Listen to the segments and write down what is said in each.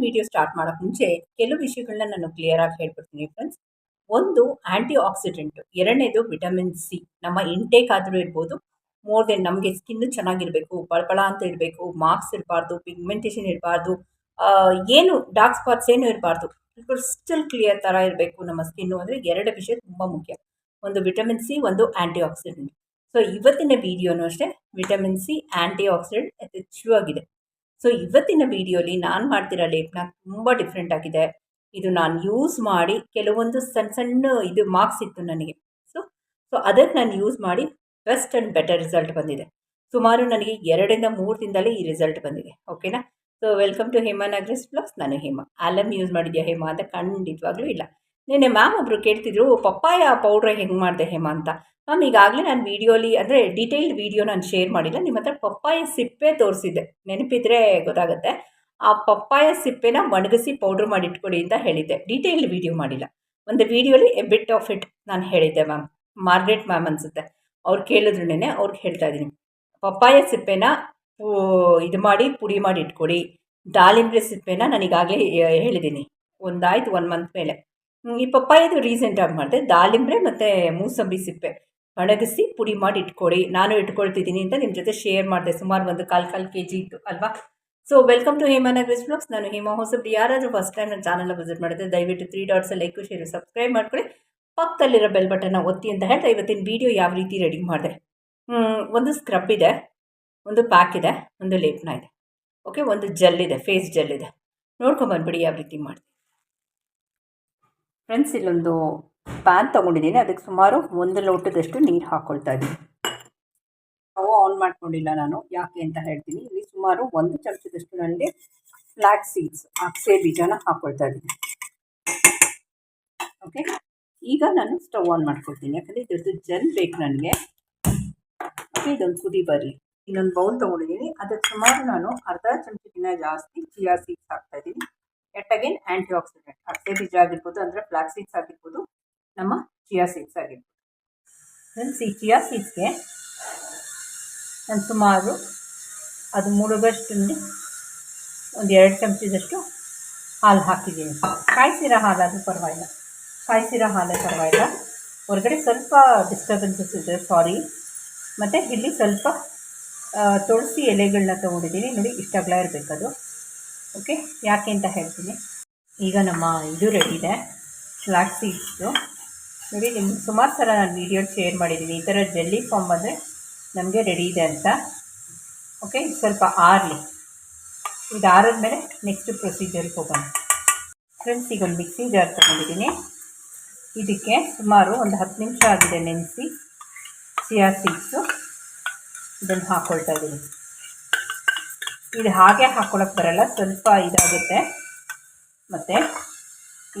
Video start ಮಾಡೋಕ್ಕೆ ಮುಂಚೆ ಕೆಲವು ವಿಷಯಗಳನ್ನ ನಾನು ಕ್ಲಿಯರ್ ಆಗಿ ಹೇಳ್ಬಿಡ್ತೀನಿ ಫ್ರೆಂಡ್ಸ್ ಒಂದು ಆ್ಯಂಟಿ ಆಕ್ಸಿಡೆಂಟ್ ಎರಡನೇದು ವಿಟಮಿನ್ ಸಿ ನಮ್ಮ ಇಂಟೇಕ್ ಆದರೂ ಇರ್ಬೋದು ಮೋರ್ ದೆನ್ ನಮಗೆ ಸ್ಕಿನ್ ಚೆನ್ನಾಗಿರಬೇಕು ಪಳಪಳ ಅಂತ ಇರಬೇಕು ಮಾರ್ಕ್ಸ್ ಇರಬಾರ್ದು ಪಿಗ್ಮೆಂಟೇಷನ್ ಇರಬಾರ್ದು ಏನು ಡಾರ್ಕ್ ಸ್ಪಾಟ್ಸ್ ಏನು ಇರಬಾರ್ದು ಕ್ರಿಸ್ಟಲ್ ಕ್ಲಿಯರ್ ಥರ ಇರಬೇಕು ನಮ್ಮ ಸ್ಕಿನ್ನು ಅಂದರೆ ಎರಡು ವಿಷಯ ತುಂಬ ಮುಖ್ಯ. ಒಂದು ವಿಟಮಿನ್ ಸಿ ಒಂದು ಆ್ಯಂಟಿ ಆಕ್ಸಿಡೆಂಟ್ ಸೊ ಇವತ್ತಿನ ವಿಡಿಯೋನೂ ಅಷ್ಟೇ ವಿಟಮಿನ್ ಸಿ ಆ್ಯಂಟಿ ಆಕ್ಸಿಡೆಂಟ್ ಯಥೇಚ್ಛವಾಗಿದೆ ಸೊ ಇವತ್ತಿನ ವಿಡಿಯೋಲಿ ನಾನು ಮಾಡ್ತಿರೋ ಲೇಪನ ತುಂಬ ಡಿಫ್ರೆಂಟ್ ಆಗಿದೆ. ಇದು ನಾನು ಯೂಸ್ ಮಾಡಿ ಕೆಲವೊಂದು ಸಣ್ಣ ಸಣ್ಣ ಇದು ಮಾರ್ಕ್ಸ್ ಇತ್ತು ನನಗೆ. ಸೊ ಸೊ ಅದಕ್ಕೆ ನಾನು ಯೂಸ್ ಮಾಡಿ ಬೆಸ್ಟ್ ಆ್ಯಂಡ್ ಬೆಟರ್ ರಿಸಲ್ಟ್ ಬಂದಿದೆ. ಸುಮಾರು ನನಗೆ ಎರಡರಿಂದ ಮೂರು ದಿನದಲ್ಲೇ ಈ ರಿಸಲ್ಟ್ ಬಂದಿದೆ. ಓಕೆನಾ ಸೊ ವೆಲ್ಕಮ್ ಟು ಹೇಮಾ ನಗ್ರೆಸ್ ಬ್ಲಾಗ್ಸ್ ನಾನು ಹೇಮಾ. ಆಲಮ್ ಯೂಸ್ ಮಾಡಿದ್ಯಾ ಹೇಮಾ ಅಂತ ಖಂಡಿತವಾಗ್ಲೂ ಇಲ್ಲ. ನಿನ್ನೆ ಮ್ಯಾಮ್ ಒಬ್ಬರು ಕೇಳ್ತಿದ್ರು ಪಪ್ಪಾಯ ಪೌಡ್ರ್ ಹೆಂಗೆ ಮಾಡಿದೆ ಹೇಮಾ ಅಂತ? ಮ್ಯಾಮ್, ಈಗಾಗಲೇ ನಾನು ವೀಡಿಯೋಲಿ, ಅಂದರೆ ಡೀಟೇಲ್ಡ್ ವೀಡಿಯೋ ನಾನು ಶೇರ್ ಮಾಡಿಲ್ಲ ನಿಮ್ಮ ಹತ್ರ ಪಪ್ಪಾಯ ಸಿಪ್ಪೆ ತೋರಿಸಿದ್ದೆ. ನೆನಪಿದ್ರೆ ಗೊತ್ತಾಗುತ್ತೆ. ಆ ಪಪ್ಪಾಯ ಸಿಪ್ಪೆನ ಒಣಗಿಸಿ ಪೌಡ್ರ್ ಮಾಡಿ ಇಟ್ಕೊಡಿ ಅಂತ ಹೇಳಿದ್ದೆ. ಡೀಟೇಲ್ಡ್ ವೀಡಿಯೋ ಮಾಡಿಲ್ಲ. ಒಂದು ವೀಡಿಯೋಲಿ ಎ ಬಿಟ್ ಆಫ್ ಇಟ್ ನಾನು ಹೇಳಿದ್ದೆ ಮ್ಯಾಮ್. ಮಾರ್ಗ್ರೆಟ್ ಮ್ಯಾಮ್ ಅನಿಸುತ್ತೆ. ಅವ್ರು ಕೇಳಿದ್ರು ನೆನೆ ಅವ್ರಿಗೆ ಹೇಳ್ತಾ ಇದ್ದೀನಿ ಪಪ್ಪಾಯ ಸಿಪ್ಪೆನ ಇದು ಮಾಡಿ, ಪುಡಿ ಮಾಡಿ ಇಟ್ಕೊಡಿ. ದಾಳಿಂಬೆ ಸಿಪ್ಪೆನ ನಾನು ಈಗಾಗಲೇ ಹೇಳಿದ್ದೀನಿ ಒಂದಾಯ್ತು ಒನ್ ಮಂತ್ ಮೇಲೆ. ಈ ಪಪ್ಪಾಯದು ರೀಸೆಂಟಾಗಿ ಮಾಡಿದೆ. ದಾಳಿಂಬೆ ಮತ್ತು ಮೂಸಂಬಿ ಸಿಪ್ಪೆ. ಒಣಗಿಸಿ ಪುಡಿ ಮಾಡಿ ಇಟ್ಕೊಳ್ಳಿ ನಾನು ಇಟ್ಕೊಳ್ತಿದ್ದೀನಿ ಅಂತ ನಿಮ್ಮ ಜೊತೆ ಶೇರ್ ಮಾಡಿದೆ. ಸುಮಾರು ಒಂದು ಕಾಲು ಕಾಲು ಕೆ ಜಿ ಇತ್ತು, ಅಲ್ವಾ? ಸೊ ವೆಲ್ಕಮ್ ಟು ಹೇಮಾನಗ್ರಿಸ್ ಬ್ಲಾಗ್ಸ್ ನಾನು ಹೇಮಾ ಹೊಸಬ್ರು. ಯಾರಾದರೂ ಫಸ್ಟ್ ಟೈಮ್ ನನ್ನ ಚಾನಲ್ನ ವಿಸಿಟ್ ಮಾಡಿದ್ರೆ ದಯವಿಟ್ಟು three dots like share subscribe ಮಾಡ್ಕೊಳ್ಳಿ. ಪಕ್ಕದಲ್ಲಿರೋ ಬೆಲ್ ಬಟನ್ನ ಒತ್ತಿ ಅಂತ ಹೇಳ್ತಾ ಇವತ್ತಿನ ವೀಡಿಯೋ ಯಾವ ರೀತಿ ರೆಡಿ ಮಾಡಿದೆ. ಒಂದು ಸ್ಕ್ರಬ್ ಇದೆ, ಒಂದು ಪ್ಯಾಕ್ ಇದೆ, ಒಂದು ಲೇಪನ ಇದೆ. ಓಕೆ ಒಂದು ಜೆಲ್ ಇದೆ ಫೇಸ್ ಜೆಲ್ ಇದೆ. ನೋಡ್ಕೊಂಬಂದ್ಬಿಡಿ ಯಾವ ರೀತಿ ಮಾಡ್ತೀನಿ ಫ್ರೆಂಡ್ಸ್ ಇಲ್ಲೊಂದು ಪ್ಯಾನ್ ತೊಗೊಂಡಿದ್ದೀನಿ. ಅದಕ್ಕೆ ಸುಮಾರು ಒಂದು ಲೋಟದಷ್ಟು ನೀರು ಹಾಕ್ಕೊಳ್ತಾ ಇದ್ದೀನಿ. ಸ್ಟವ್ ಆನ್ ಮಾಡ್ಕೊಂಡಿಲ್ಲ ನಾನು. ಯಾಕೆ ಅಂತ ಹೇಳ್ತೀನಿ. ಇಲ್ಲಿ ಸುಮಾರು ಒಂದು ಚಮಚದಷ್ಟು ನನಗೆ ಫ್ಲ್ಯಾಕ್ ಸೀಡ್ಸ್ ಅಕ್ಸೆ ಬೀಜನ ಹಾಕ್ಕೊಳ್ತಾ ಇದ್ದೀನಿ. ಓಕೆ ಈಗ ನಾನು ಸ್ಟವ್ ಆನ್ ಮಾಡ್ಕೊಳ್ತೀನಿ ಯಾಕಂದರೆ ಇದ್ರದ್ದು ಜೆಲ್ ಬೇಕು ನನಗೆ. ಓಕೆ ಇದೊಂದು ಕುದಿ ಬರಲಿ. ಇನ್ನೊಂದು ಬೌಲ್ ತೊಗೊಂಡಿದ್ದೀನಿ. ಅದಕ್ಕೆ ಸುಮಾರು ನಾನು ಅರ್ಧ ಚಮಚಕ್ಕಿಂತ ಜಾಸ್ತಿ ಚಿಯಾ ಸೀಡ್ಸ್ ಹಾಕ್ತಾ ಇದ್ದೀನಿ. ಎಟ್ ಅಗೇನ್ ಆ್ಯಂಟಿ ಆಕ್ಸಿಡೆಂಟ್ ಅಕ್ಸೆ ಬೀಜ ಆಗಿರ್ಬೋದು, ಅಂದರೆ ಫ್ಲಾಕ್ ಸೀಡ್ಸ್ ಆಗಿರ್ಬೋದು, ನಮ್ಮ ಚಿಯಾ ಸೀಡ್ಸ್ ಆಗಿರ್ಬೋದು. ಫ್ರೆಂಡ್ಸ್ ಈ ಚಿಯಾ ಸೀಡ್ಸ್ಗೆ ನಾನು ಸುಮಾರು ಅದು ಮುಳುಗಷ್ಟು ಒಂದು ಎರಡು ಚಮಚದಷ್ಟು ಹಾಲು ಹಾಕಿದ್ದೀನಿ. ಕಾಯಿಸಿರೋ ಹಾಲಾದರೂ ಪರವಾಗಿಲ್ಲ. ಕಾಯಿಸಿರೋ ಹಾಲೇ ಪರವಾಗಿಲ್ಲ. ಹೊರಗಡೆ ಸ್ವಲ್ಪ ಡಿಸ್ಟರ್ಬೆನ್ಸಸ್ ಇದೆ ಸಾರಿ ಮತ್ತು ಇಲ್ಲಿ ಸ್ವಲ್ಪ ತುಳಸಿ ಎಲೆಗಳನ್ನ ತೊಗೊಂಡಿದ್ದೀನಿ. ನೋಡಿ ಇಷ್ಟಾಗ್ಲೇ ಇರಬೇಕದು. ಓಕೆ ಯಾಕೆ ಅಂತ ಹೇಳ್ತೀನಿ. ಈಗ ನಮ್ಮ ಇದು ರೆಡಿ ಇದೆ. ಫ್ಲಾಕ್ ಸೀಡ್ಸು ನೋಡಿ ನಿಮ್ಗೆ ಸುಮಾರು ಸಲ ನಾನು ವೀಡಿಯೋ ಶೇರ್ ಮಾಡಿದ್ದೀನಿ ಈ ಥರ ಜೆಲ್ಲಿ ಫಾರ್ಮ್ ಬಂದರೆ ನಮಗೆ ರೆಡಿ ಇದೆ ಅಂತ. ಓಕೆ ಸ್ವಲ್ಪ ಆರಲಿ. ಇದು ಆರಿದ್ಮೇಲೆ ನೆಕ್ಸ್ಟ್ ಪ್ರೊಸೀಜರ್ಗೆ ಹೋಗೋಣ. ಫ್ರೆಂಡ್ಸ್ ಈಗ ಒಂದು ಮಿಕ್ಸಿ ಜಾರ್ ತೊಗೊಂಡಿದ್ದೀನಿ ಇದಕ್ಕೆ ಸುಮಾರು ಒಂದು ಹತ್ತು ನಿಮಿಷ ಆಗಿದೆ ನೆನೆಸಿ. ಚಿಯಾ ಸೀಡ್ಸು ಇದನ್ನು ಹಾಕ್ಕೊಳ್ತಾ ಇದ್ದೀನಿ ಇದು ಹಾಗೆ ಹಾಕ್ಕೊಳಕ್ಕೆ ಬರಲ್ಲ, ಸ್ವಲ್ಪ ಇದಾಗುತ್ತೆ. ಮತ್ತು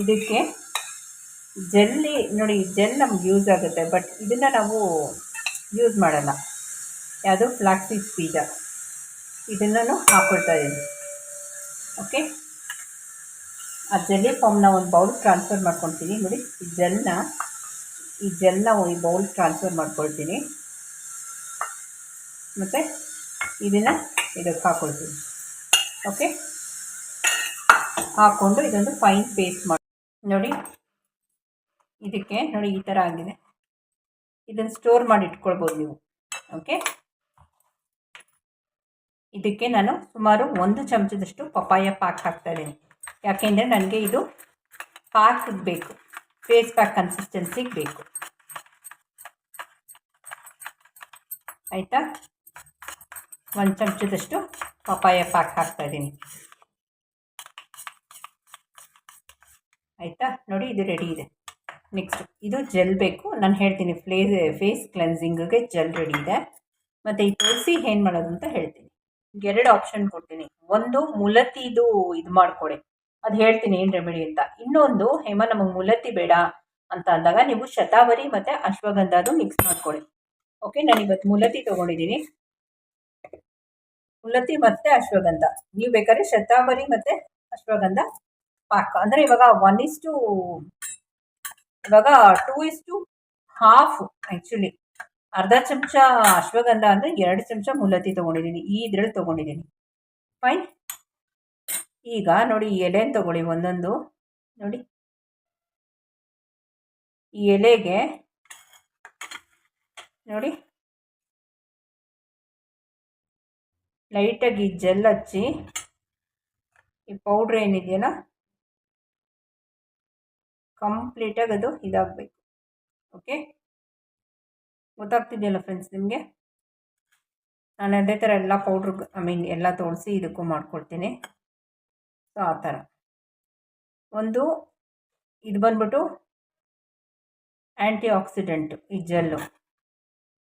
ಇದಕ್ಕೆ ಜೆಲ್ಲಿ, ನೋಡಿ, ಜೆಲ್ ನಮ್ಗೆ ಯೂಸ್ ಆಗುತ್ತೆ ಬಟ್ ಇದನ್ನು ನಾವು ಯೂಸ್ ಮಾಡಲ್ಲ. ಯಾವುದು ಫ್ಲಾಕ್ಸಿಸ್ ಬೀಜ. ಇದನ್ನು ಹಾಕ್ಕೊಳ್ತಾ ಇದ್ದೀನಿ ಓಕೆ ಆ ಜೆಲ್ಲಿ ಫಾರ್ಮ್ನ ಒಂದು ಬೌಲ್ ಟ್ರಾನ್ಸ್ಫರ್ ಮಾಡ್ಕೊಳ್ತೀನಿ ನೋಡಿ, ಈ ಜೆಲ್ನ ಈ ಜೆಲ್ನ ಈ ಬೌಲ್ ಟ್ರಾನ್ಸ್ಫರ್ ಮಾಡ್ಕೊಳ್ತೀನಿ. ಮತ್ತು ಇದನ್ನು ಇದಕ್ಕೆ ಹಾಕ್ಕೊಳ್ತೀನಿ ಓಕೆ ಹಾಕ್ಕೊಂಡು ಇದೊಂದು ಫೈನ್ ಪೇಸ್ಟ್ ಮಾಡಿ. ನೋಡಿ, ಇದಕ್ಕೆ ನೋಡಿ ಈ ಥರ ಆಗಿದೆ. ಇದನ್ನು ಸ್ಟೋರ್ ಮಾಡಿ ಇಟ್ಕೊಳ್ಬೋದು ನೀವು. ಓಕೆ ಇದಕ್ಕೆ ನಾನು ಸುಮಾರು ಒಂದು ಚಮಚದಷ್ಟು ಪಪ್ಪಾಯ ಪಾಕ್ ಹಾಕ್ತಾ ಇದ್ದೀನಿ. ಯಾಕೆಂದರೆ ನನಗೆ ಇದು ಪಾಕ್ ಬೇಕು. ಫೇಸ್ ಪ್ಯಾಕ್ ಕನ್ಸಿಸ್ಟೆನ್ಸಿಗೆ ಬೇಕು. ಆಯಿತಾ? ಒಂದು ಚಮಚದಷ್ಟು ಪಪ್ಪಾಯ ಪಾಕ್ ಹಾಕ್ತಾ ಇದ್ದೀನಿ ಆಯಿತಾ? ನೋಡಿ, ಇದು ರೆಡಿ ಇದೆ. ನೆಕ್ಸ್ಟ್ ಇದು ಜೆಲ್ ಬೇಕು. ನಾನು ಹೇಳ್ತೀನಿ ಫ್ಲೇ ಫೇಸ್ ಕ್ಲೆನ್ಸಿಂಗಿಗೆ ಜೆಲ್ ರೆಡಿ ಇದೆ. ಮತ್ತು ಈ ತುಳಸಿ ಏನು ಮಾಡೋದು ಅಂತ ಹೇಳ್ತೀನಿ. ಎರಡು ಆಪ್ಷನ್ ಕೊಡ್ತೀನಿ. ಒಂದು ಮುಲತಿದು ಇದು ಮಾಡಿಕೊಡಿ. ಅದು ಹೇಳ್ತೀನಿ ಏನು ರೆಮಿಡಿ ಅಂತ. ಇನ್ನೊಂದು, ಹೇಮ, ನಮಗೆ ಮುಲತಿ ಬೇಡ ಅಂತ ಅಂದಾಗ ನೀವು ಶತಾವರಿ ಮತ್ತು ಅಶ್ವಗಂಧದು ಮಿಕ್ಸ್ ಮಾಡ್ಕೊಳ್ಳಿ ಓಕೆ ನಾನು ಇವತ್ತು ಮುಲತಿ ತೊಗೊಂಡಿದ್ದೀನಿ ಮುಲತಿ ಮತ್ತೆ ಅಶ್ವಗಂಧ. ನೀವು ಬೇಕಾದ್ರೆ ಶತಾವರಿ ಮತ್ತೆ ಅಶ್ವಗಂಧ ಪಾಕ ಅಂದರೆ ಇವಾಗ ಒನ್ ಇಸ್ಟು ಇವಾಗ two is to half actually ಅರ್ಧ ಚಮಚ ಅಶ್ವಗಂಧ ಅಂದರೆ ಎರಡು ಚಮಚ ಮುಲತಿ ತೊಗೊಂಡಿದ್ದೀನಿ. ಈ ಇದ್ರಲ್ಲಿ ತಗೊಂಡಿದ್ದೀನಿ. ಫೈನ್ ಈಗ ನೋಡಿ ಈ ತಗೊಳ್ಳಿ ಒಂದೊಂದು. ನೋಡಿ. ಈ ಎಲೆಗೆ ನೋಡಿ. ಲೈಟಾಗಿ ಜೆಲ್ ಹಚ್ಚಿ ಈ ಪೌಡ್ರ್ ಏನಿದೆಯಲ್ಲ, ಕಂಪ್ಲೀಟಾಗಿ ಅದು ಇದಾಗಬೇಕು. ಓಕೆ? ಗೊತ್ತಾಗ್ತಿದೆಯಲ್ಲ ಫ್ರೆಂಡ್ಸ್ ನಿಮಗೆ? ನಾನು ಅದೇ ಥರ ಎಲ್ಲ ಪೌಡ್ರ್, ಐ ಮೀನ್ ಎಲ್ಲ ತೋರಿಸಿ ಇದಕ್ಕೂ ಮಾಡ್ಕೊಳ್ತೀನಿ. ಸೊ, ಆ ಥರ. ಒಂದು ಇದು ಬಂದ್ಬಿಟ್ಟು ಆ್ಯಂಟಿ ಆಕ್ಸಿಡೆಂಟು ಈ ಜೆಲ್ಲು.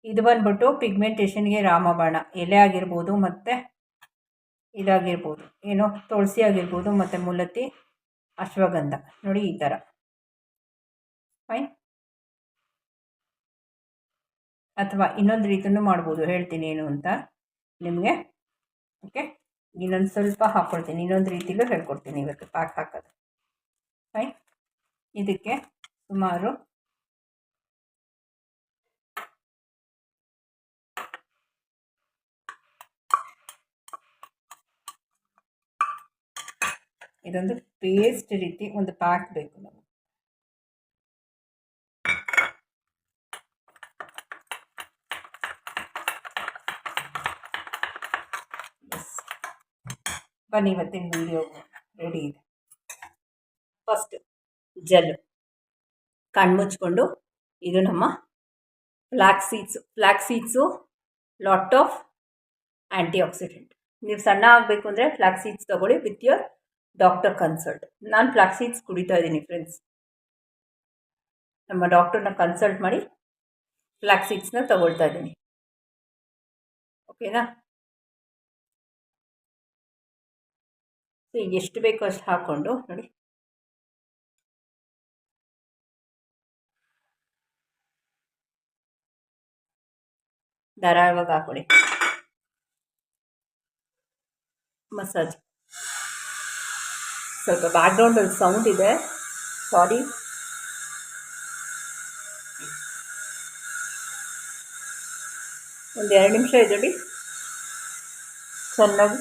ಇದು ಬಂದ್ಬಿಟ್ಟು ಪಿಗ್ಮೆಂಟೇಷನ್ಗೆ ರಾಮಬಾಣ. ಎಲೆ ಆಗಿರ್ಬೋದು ಮತ್ತು ಇದಾಗಿರ್ಬೋದು. ಏನು? ತುಳಸಿ ಆಗಿರ್ಬೋದು ಮತ್ತು ಮುಲತಿ, ಅಶ್ವಗಂಧ. ನೋಡಿ ಈ ಥರ ಫೈನ್ ಅಥವಾ ಇನ್ನೊಂದು ರೀತಿಯೂ ಮಾಡ್ಬೋದು. ಹೇಳ್ತೀನಿ ಏನು ಅಂತ. ನಿಮಗೆ? ಓಕೆ ಇನ್ನೊಂದು ಸ್ವಲ್ಪ ಹಾಕ್ಕೊಳ್ತೀನಿ ಇನ್ನೊಂದು ರೀತಿಲೂ ಹೇಳ್ಕೊಡ್ತೀನಿ ಇವತ್ತು. ಪಾಕ್ ಹಾಕೋದು. ಫೈನ್ ಇದಕ್ಕೆ ಸುಮಾರು ಇದೊಂದು ಪೇಸ್ಟ್ ರೀತಿ ಒಂದು ಪ್ಯಾಕ್ ಬೇಕು ನಮಗೆ. ಬನ್ನಿ ಇವತ್ತಿನ ವಿಡಿಯೋ ರೆಡಿ ಇದೆ. ಫಸ್ಟ್ ಜೆಲ್ ಕಣ್ಮುಚ್ಕೊಂಡು ಇದು ನಮ್ಮ flax seeds flax seeds lot of antioxidant ನೀವು ಸಣ್ಣ ಆಗಬೇಕು ಅಂದರೆ ಫ್ಲ್ಯಾಕ್ ಸೀಡ್ಸ್ ತೊಗೊಳ್ಳಿ ವಿತ್ ಯೋರ್ ಡಾಕ್ಟರ್ ಕನ್ಸಲ್ಟ್ ನಾನು ಫ್ಲಾಕ್ಸೀಡ್ಸ್ ಕುಡಿತಾ ಇದ್ದೀನಿ ಫ್ರೆಂಡ್ಸ್ ನಮ್ಮ ಡಾಕ್ಟರ್ನ ಕನ್ಸಲ್ಟ್ ಮಾಡಿ ಫ್ಲಾಕ್ಸೀಡ್ಸ್ನ ತಗೊಳ್ತಾ ಇದ್ದೀನಿ. ಓಕೆನಾ ಸೊ ಎಷ್ಟು ಬೇಕೋ ಅಷ್ಟು ಹಾಕ್ಕೊಂಡು ನೋಡಿ. ಧಾರಾಳವಾಗಿ ಹಾಕೊಳ್ಳಿ. ಮಸಾಜ್. ಸ್ವಲ್ಪ ಬ್ಯಾಕ್ಗ್ರೌಂಡಲ್ಲಿ ಸೌಂಡ್ ಇದೆ. ಸಾರಿ ಒಂದು ಎರಡು ನಿಮಿಷ ಇದರಲ್ಲಿ ಚೆನ್ನಾಗಿ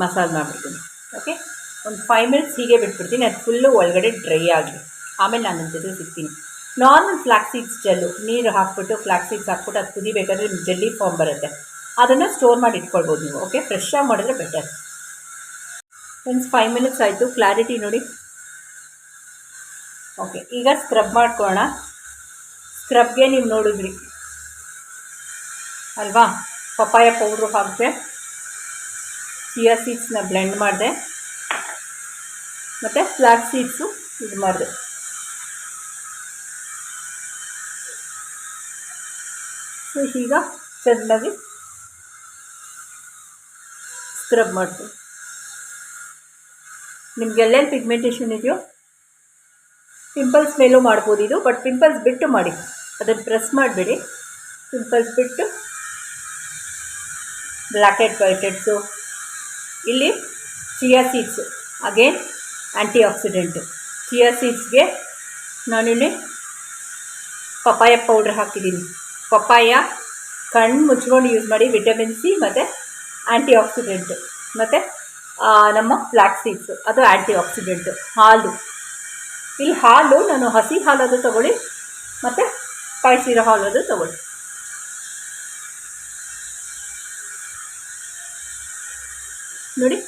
ಮಸಾಜ್ ಮಾಡಿಬಿಡ್ತೀನಿ. ಓಕೆ ಒಂದು ಫೈವ್ ಮಿನಿಟ್ಸ್ ಹೀಗೆ ಬಿಟ್ಬಿಡ್ತೀನಿ. ಅದು ಫುಲ್ಲು ಒಳಗಡೆ ಡ್ರೈ ಆಗಲಿ ಆಮೇಲೆ ನಾನು ಜೊತೆ ಸಿಗ್ತೀನಿ. ನಾರ್ಮಲ್ ಫ್ಲಾಕ್ ಸೀಡ್ಸ್ ಜೆಲ್ಲು ನೀರು ಹಾಕ್ಬಿಟ್ಟು ಫ್ಲಾಕ್ ಸೀಡ್ಸ್ ಹಾಕ್ಬಿಟ್ಟು ಅದು ಕುದಿಬೇಕಾದ್ರೆ ಜೆಲ್ಲಿ ಫಾರ್ಮ್ ಬರುತ್ತೆ. ಅದನ್ನು ಸ್ಟೋರ್ ಮಾಡಿ ಇಟ್ಕೊಳ್ಬೋದು ನೀವು. ಓಕೆ ಫ್ರೆಶ್ ಆಗಿ ಮಾಡಿದ್ರೆ ಬೆಟರ್ ಫ್ರೆಂಡ್ಸ್ ಫೈವ್ ಮಿನಿಟ್ಸ್ ಆಯಿತು. ಕ್ಲಾರಿಟಿ ನೋಡಿ. ಓಕೆ ಈಗ ಸ್ಕ್ರಬ್ ಮಾಡ್ಕೊಳ್ಳೋಣ. ಸ್ಕ್ರಬ್ಗೆ ನೀವು ನೋಡಿದ್ರಿ. ಅಲ್ವಾ? ಪಪ್ಪಾಯ ಪೌಡ್ರು ಹಾಕಿದೆ. ಚಿಯಾ ಸೀಡ್ಸ್ನ ಬ್ಲೆಂಡ್ ಮಾಡಿದೆ. ಮತ್ತು ಫ್ಲಾಕ್ ಸೀಡ್ಸು ಇದು ಮಾಡಿದೆ. ಸೊ ಈಗ ಚೆನ್ನಾಗಿ ಸ್ಕ್ರಬ್ ಮಾಡ್ತೀನಿ. ನಿಮ್ಗೆ ಎಲ್ಲೆಲ್ಲಿ ಪಿಗ್ಮೆಂಟೇಷನ್ ಇದೆಯೋ ಪಿಂಪಲ್ಸ್ ಮೇಲೂ ಮಾಡ್ಬೋದು ಇದು ಬಟ್ ಪಿಂಪಲ್ಸ್ ಬಿಟ್ಟು ಮಾಡಿ. ಅದನ್ನು ಪ್ರೆಸ್ ಮಾಡಬೇಡಿ. ಪಿಂಪಲ್ಸ್ ಬಿಟ್ಟು ಬ್ಲ್ಯಾಕ್ ಹೆಡ್ ವೈಟ್ ಹೆಡ್ಸು ಇಲ್ಲಿ chia seeds again antioxidant chia ಸೀಡ್ಸ್ಗೆ ನಾನಿಲ್ಲಿ ಪಪ್ಪಾಯ ಪೌಡ್ರ್ ಹಾಕಿದ್ದೀನಿ. ಪಪ್ಪಾಯ ಕಣ್ಣು ಮುಚ್ಕೊಂಡು ಯೂಸ್ ಮಾಡಿ ವಿಟಮಿನ್ ಸಿ ಮತ್ತು ಆ್ಯಂಟಿ ಆಕ್ಸಿಡೆಂಟು ಮತ್ತು ನಮ್ಮ ಫ್ಲ್ಯಾಕ್ ಸೀಡ್ಸ್ ಅದು ಆ್ಯಂಟಿ ಆಕ್ಸಿಡೆಂಟು ಹಾಲು. ಇಲ್ಲಿ ಹಾಲು, ನಾನು ಹಸಿ ಹಾಲದು ತಗೊಳ್ಳಿ, ಮತ್ತು ಕಾಯಿಸಿರೋ ಹಾಲದು ತಗೊಳ್ಳಿ. ನೋಡಿ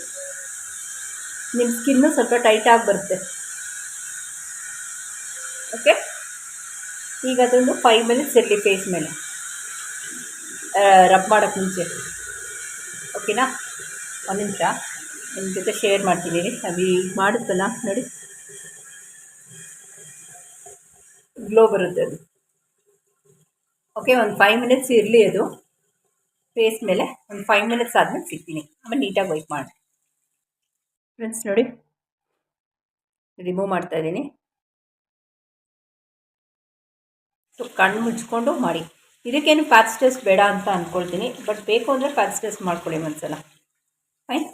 ನಿಮ್ಮ ಸ್ಕಿನ್ನು ಸ್ವಲ್ಪ ಟೈಟಾಗಿ ಬರುತ್ತೆ. ಓಕೆ ಈಗ ಅದೊಂದು ಫೈವ್ ಮಿನಿಟ್ಸ್ ಇರಲಿ ಫೇಸ್ ಮೇಲೆ. ರಬ್ ಮಾಡೋಕ್ಕೆ ಮುಂಚೆ. ಓಕೆನಾ ಒಂದು ನಿಮಿಷ. ನಿಮ್ಮ ಜೊತೆ ಶೇರ್ ಮಾಡ್ತೀನಿ. ನಾವು ಈಗ ನೋಡಿ. ಗ್ಲೋ ಬರುತ್ತೆ ಅದು. ಓಕೆ ಒಂದು ಫೈವ್ ಮಿನಿಟ್ಸ್ ಇರಲಿ ಅದು. ಫೇಸ್ ಮೇಲೆ ಒಂದು ಫೈವ್ ಮಿನಿಟ್ಸ್ ಆದಮೇಲೆ ಸಿಗ್ತೀನಿ. ಆಮೇಲೆ ನೀಟಾಗಿ ವೈಪ್ ಮಾಡಿ. ಫ್ರೆಂಡ್ಸ್ ನೋಡಿ. ರಿಮೂವ್ ಮಾಡ್ತಾ ಇದ್ದೀನಿ. ಸೊ ಕಣ್ಣು ಮುಚ್ಕೊಂಡು ಮಾಡಿ. ಇದಕ್ಕೇನು ಫ್ಯಾಟ್ಸ್ ಟೆಸ್ಟ್ ಬೇಡ ಅಂತ ಅಂದ್ಕೊಳ್ತೀನಿ ಬಟ್ ಬೇಕು ಅಂದರೆ ಫ್ಯಾಟ್ಸ್ ಟೆಸ್ಟ್ ಮಾಡ್ಕೊಳ್ಳಿ ಒಂದ್ಸಲ. ಫೈನ್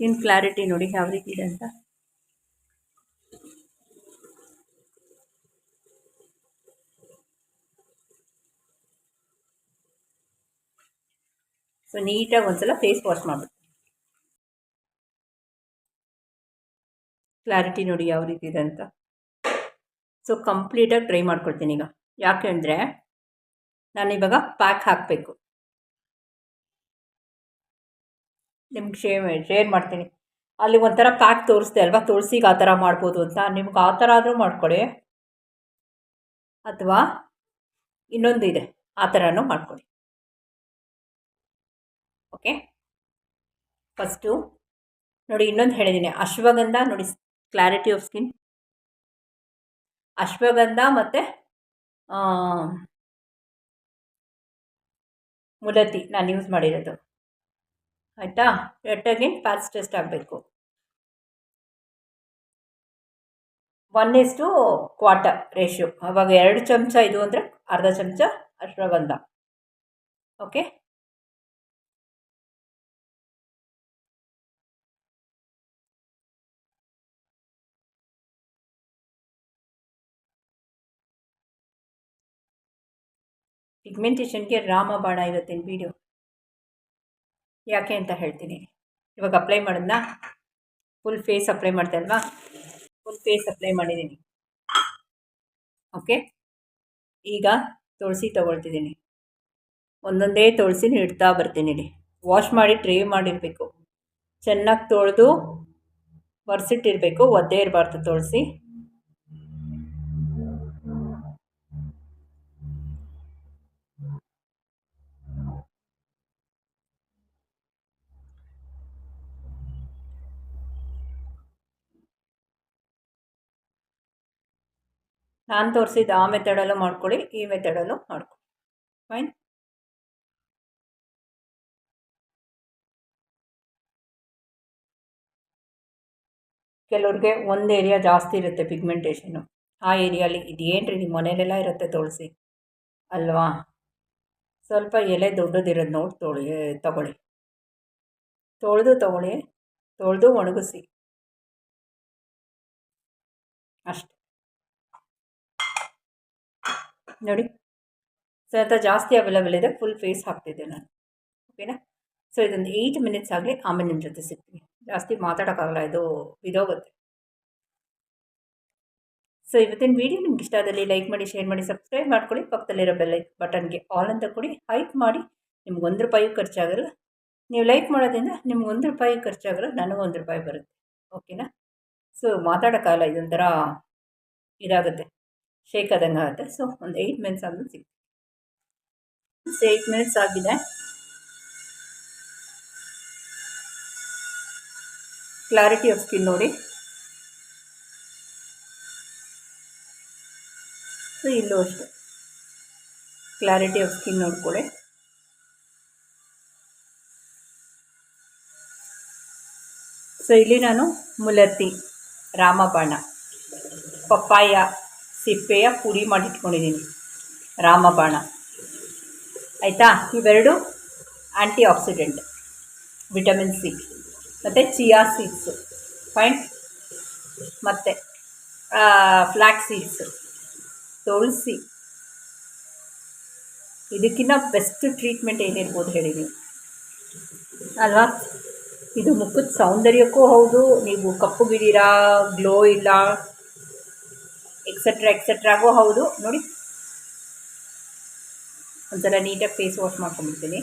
ಸ್ಕಿನ್ ಕ್ಲಾರಿಟಿ ನೋಡಿ ಯಾವ ರೀತಿ ಇದೆ ಅಂತ. ಸೊ ನೀಟಾಗಿ ಒಂದ್ಸಲ ಫೇಸ್ ವಾಶ್ ಮಾಡ್ಬಿಟ್ಟು. ಕ್ಲಾರಿಟಿ ನೋಡಿ ಯಾವ ರೀತಿ ಇದೆ ಅಂತ. ಸೊ ಕಂಪ್ಲೀಟಾಗಿ ಟ್ರೈ ಮಾಡ್ಕೊಳ್ತೀನಿ ಈಗ. ಯಾಕೆಂದರೆ ನಾನು ಇವಾಗ ಪ್ಯಾಕ್ ಹಾಕಬೇಕು. ನಿಮ್ಗೆ ಶೇ ಶೇರ್ ಮಾಡ್ತೀನಿ. ಅಲ್ಲಿ ಒಂಥರ ಪ್ಯಾಕ್ ತೋರಿಸ್ದೆ ಅಲ್ವಾ? ತುಳಸಿಗೆ ಆ ಥರ ಮಾಡ್ಬೋದು ಅಂತ. ನಿಮ್ಗೆ ಆ ಥರ ಆದರೂ ಮಾಡ್ಕೊಳ್ಳಿ ಅಥವಾ ಇನ್ನೊಂದು ಇದೆ, ಆ ಥರನೂ ಮಾಡ್ಕೊಳ್ಳಿ ಓಕೆ ಫಸ್ಟು ನೋಡಿ ಇನ್ನೊಂದು ಹೇಳಿದ್ದೀನಿ ಅಶ್ವಗಂಧ, ನೋಡಿ ಕ್ಲಾರಿಟಿ ಆಫ್ ಸ್ಕಿನ್ ಅಶ್ವಗಂಧ ಮತ್ತು ಮುಲತಿ. ನಾನು ಯೂಸ್ ಮಾಡಿರೋದು. ಆಯಿತಾ? ಪ್ಯಾಚ್ ಟೆಸ್ಟ್ ಆಗಬೇಕು. One is to quarter ratio ಅವಾಗ ಎರಡು ಚಮಚ ಇದು ಅಂದರೆ ಅರ್ಧ ಚಮಚ ಅಶ್ವಗಂಧ. ಓಕೆ ಪಿಗ್ಮೆಂಟೇಷನ್ಗೆ ರಾಮಬಾಣ ಇರುತ್ತೆ ವಿಡಿಯೋ ಯಾಕೆ ಅಂತ ಹೇಳ್ತೀನಿ. ಇವಾಗ ಅಪ್ಲೈ ಮಾಡಿದ್ನ ಫುಲ್ ಫೇಸ್ ಅಪ್ಲೈ ಮಾಡ್ತಾ ಅಲ್ವಾ ಫುಲ್ ಫೇಸ್ ಅಪ್ಲೈ ಮಾಡಿದ್ದೀನಿ ಓಕೆ ಈಗ ತುಳಸಿ ತೊಗೊಳ್ತಿದ್ದೀನಿ ಒಂದೊಂದೇ ತುಳಸಿನ ಇಡ್ತಾ ಬರ್ತೀನಿ ವಾಶ್ ಮಾಡಿ ಟ್ರೇ ಮಾಡಿರಬೇಕು. ಚೆನ್ನಾಗಿ ತೊಳೆದು ಒರೆಸಿಟ್ಟಿರಬೇಕು, ಒದ್ದೆ ಇರಬಾರ್ದು ತುಳಸಿ. ನಾನು ತೋರಿಸಿದ್ದು ಆ ಮೆಥಡಲ್ಲೂ ಮಾಡ್ಕೊಳ್ಳಿ, ಈ ಮೆಥಡಲ್ಲೂ ಮಾಡ್ಕೊಳ್ಳಿ. ಫೈನ್ ಕೆಲವ್ರಿಗೆ ಒಂದು ಏರಿಯಾ ಜಾಸ್ತಿ ಇರುತ್ತೆ ಪಿಗ್ಮೆಂಟೇಷನ್ನು ಆ ಏರಿಯಾಲಿ ಇದೇನು ರೀ ನಿಮ್ಮ ಮನೇಲೆಲ್ಲ ಇರುತ್ತೆ ತುಳಸಿ? ಅಲ್ವಾ? ಸ್ವಲ್ಪ ಎಲೆ ದೊಡ್ಡದಿರೋದು ನೋಡಿ ತೊಳಿ ತಗೊಳ್ಳಿ. ತೊಳೆದು ತಗೊಳ್ಳಿ, ತೊಳೆದು ಒಣಗಿಸಿ. ಅಷ್ಟೆ. ನೋಡಿ. ಸ್ವಲ್ಪ ಜಾಸ್ತಿ ಅವೈಲೇಬಲ್ ಇದೆ. ಫುಲ್ ಫೇಸ್ ಹಾಕ್ತಿದ್ದೆ ನಾನು. ಓಕೆನಾ ಸೊ ಇದೊಂದು ಏಯ್ಟ್ ಮಿನಿಟ್ಸ್ ಆಗಲಿ ಆಮೇಲೆ ನಿಮ್ಮ ಜೊತೆ ಸಿಗ್ತೀನಿ. ಜಾಸ್ತಿ ಮಾತಾಡೋಕ್ಕಾಗಲ್ಲ. ಇದು ಇದೋಗುತ್ತೆ. ಸೊ ಇವತ್ತಿನ ವೀಡಿಯೋ ನಿಮ್ಗೆ ಇಷ್ಟ ಆದಲ್ಲಿ ಲೈಕ್ ಮಾಡಿ ಶೇರ್ ಮಾಡಿ ಸಬ್ಸ್ಕ್ರೈಬ್ ಮಾಡ್ಕೊಳ್ಳಿ. ಪಕ್ಕದಲ್ಲಿರೋ ಬೆಲ್ ಬಟನ್ಗೆ ಆಲ್ ಅಂತ ಕೊಡಿ. ಹೈಕ್ ಮಾಡಿ. ನಿಮ್ಗೆ ಒಂದು ರೂಪಾಯಿ ಖರ್ಚಾಗಲ್ಲ. ನೀವು ಲೈಕ್ ಮಾಡೋದ್ರಿಂದ ನಿಮ್ಗೆ ಒಂದು ರೂಪಾಯಿ ಖರ್ಚಾಗಲ್ಲ. ನನಗೂ ಒಂದು ರೂಪಾಯಿ ಬರುತ್ತೆ. ಓಕೆನಾ ಸೊ ಮಾತಾಡೋಕ್ಕಾಗಲ್ಲ. ಇದೊಂಥರ ಇದಾಗುತ್ತೆ. ಶೇಕ್ ಆದಂಗೆ ಆಗುತ್ತೆ ಸೊ ಒಂದು ಏಯ್ಟ್ ಮಿನಿಟ್ಸ್ ಆದ್ಮೇಲೆ ಸಿಗುತ್ತೆ ಏಯ್ಟ್ ಮಿನಿಟ್ಸ್ ಆಗಿದೆ ಕ್ಲಾರಿಟಿ ಆಫ್ ಸ್ಕಿನ್ ನೋಡಿ ಸೊ ಇಲ್ಲೂ ಅಷ್ಟೆ ಕ್ಲಾರಿಟಿ ಆಫ್ ಸ್ಕಿನ್ ನೋಡ್ಕೊಳ್ಳಿ ಸೊ ಇಲ್ಲಿ ನಾನು ಮುಲತ್ತಿ ರಾಮಬಾಣ ಪಪ್ಪಾಯ ಸಿಪ್ಪೆಯ ಪುಡಿ ಮಾಡಿಟ್ಕೊಂಡಿದ್ದೀನಿ ರಾಮಬಾಣ. ಆಯಿತಾ? ಇವೆರಡು ಆ್ಯಂಟಿ ಆಕ್ಸಿಡೆಂಟ್ ವಿಟಮಿನ್ ಸಿ ಮತ್ತು ಚಿಯಾ ಸೀಡ್ಸು ಫೈನ್ ಮತ್ತು ಫ್ಲ್ಯಾಕ್ ಸೀಡ್ಸು ತುಳಸಿ. ಇದಕ್ಕಿಂತ ಬೆಸ್ಟ್ ಟ್ರೀಟ್ಮೆಂಟ್ ಏನಿರ್ಬೋದು ಹೇಳಿ ನೀವು ಅಲ್ವಾ? ಇದು ಮುಖದ ಸೌಂದರ್ಯಕ್ಕೂ ಹೌದು, ನೀವು ಕಪ್ಪು ಕಪ್ಪುಗಿದ್ದೀರಾ ಗ್ಲೋ ಇಲ್ಲ ಎಕ್ಸೆಟ್ರಾ ಎಕ್ಸೆಟ್ರಾಗೂ ಹೌದು. ನೋಡಿ. ಒಂಥರ ನೀಟಾಗಿ ಫೇಸ್ ವಾಶ್ ಮಾಡ್ಕೊಂಡ್ಬಿಡ್ತೀನಿ.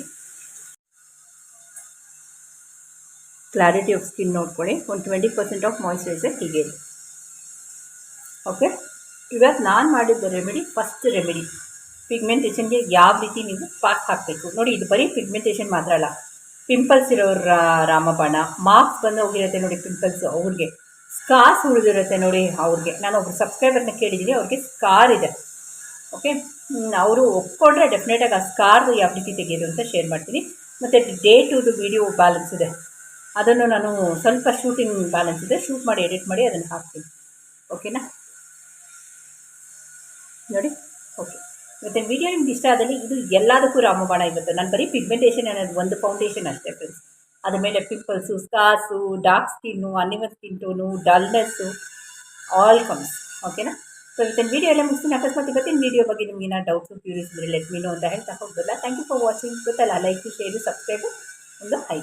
ಕ್ಲಾರಿಟಿ ಆಫ್ ಸ್ಕಿನ್ ನೋಡ್ಕೊಳ್ಳಿ. ಒಂದು ಟ್ವೆಂಟಿ ಪರ್ಸೆಂಟ್ ಆಫ್ ಮಾಯ್ಚರೈಸರ್ ಹೀಗೆ ಓಕೆ ಇವಾಗ ನಾನು ಮಾಡಿದ್ದ ರೆಮಿಡಿ ಫಸ್ಟ್ ರೆಮಿಡಿ ಪಿಗ್ಮೆಂಟೇಷನ್ಗೆ ಯಾವ ರೀತಿ ನೀವು ಪಾಕ್ ಹಾಕಬೇಕು? ನೋಡಿ, ಇದು ಬರೀ ಪಿಗ್ಮೆಂಟೇಷನ್ ಮಾತ್ರ ಅಲ್ಲ. ಪಿಂಪಲ್ಸ್ ಇರೋರ ರಾಮಬಾಣ. ಮಾರ್ಕ್ಸ್ ಬಂದು ಹೋಗಿರುತ್ತೆ ನೋಡಿ ಪಿಂಪಲ್ಸ್ ಅವ್ರಿಗೆ. ಸ್ಕಾರ್ಸ್ ಉಳಿದಿರುತ್ತೆ ನೋಡಿ ಅವ್ರಿಗೆ. ನಾನು ಒಬ್ರು ಸಬ್ಸ್ಕ್ರೈಬರ್ನ ಕೇಳಿದ್ದೀನಿ ಅವ್ರಿಗೆ ಸ್ಕಾರ್ ಇದೆ. ಓಕೆ ಅವರು ಒಪ್ಕೊಂಡ್ರೆ ಡೆಫಿನೆಟಾಗಿ ಆ ಸ್ಕಾರ್ದು ಯಾವ ರೀತಿ ತೆಗೆಯೋದು ಅಂತ ಶೇರ್ ಮಾಡ್ತೀನಿ. ಮತ್ತು ಡೇ ಟುದು ವೀಡಿಯೋ ಬ್ಯಾಲೆನ್ಸ್ ಇದೆ. ಅದನ್ನು ನಾನು ಸ್ವಲ್ಪ ಶೂಟಿಂಗ್ ಬ್ಯಾಲೆನ್ಸ್ ಇದೆ. ಶೂಟ್ ಮಾಡಿ ಎಡಿಟ್ ಮಾಡಿ ಅದನ್ನು ಹಾಕ್ತೀನಿ. ಓಕೆನಾ ನೋಡಿ? ಓಕೆ ಮತ್ತು ವಿಡಿಯೋ ನಿಮ್ಗೆ ಇಷ್ಟ ಆದಲ್ಲಿ ಇದು ಎಲ್ಲದಕ್ಕೂ ರಾಮಬಾಣ ಇವತ್ತು. ನಾನು ಬರೀ ಪಿಗ್ಮೆಂಟೇಷನ್ ಅನ್ನೋದು ಒಂದು ಫೌಂಡೇಶನ್ ಅಷ್ಟೇ ಫ್ರೆಂಡ್ಸ್ ಅದ್ರ ಮೇಲೆ pimples scars dark skin uneven skin tone dullness all comes ಓಕೆನಾ ಸೊ ಇವತ್ತಿನ ವೀಡಿಯೋ ಎಲ್ಲ ಮುಗಿಸ್ತೀನಿ ಅಕಸ್ಮಾತ್ ಇವತ್ತಿನ ವೀಡಿಯೋ ಬಗ್ಗೆ ನಿಮ್ಗೆ ಏನಾದ್ರು ಡೌಟ್ಸು ಕ್ಯೂರಿಯಸ್ ಇದ್ದರೆ ಲೆಟ್ ಮೀನು ಅಂತ ಹೇಳ್ತಾ ಹೋಗ್ಬೋದಲ್ಲ ಥ್ಯಾಂಕ್ ಯು ಫಾರ್ ವಾಚಿಂಗ್ ಗೊತ್ತಲ್ಲ ಲೈಕ್ ಶೇರು ಸಬ್ಸ್ಕ್ರೈಬು ಒಂದು ಹೈ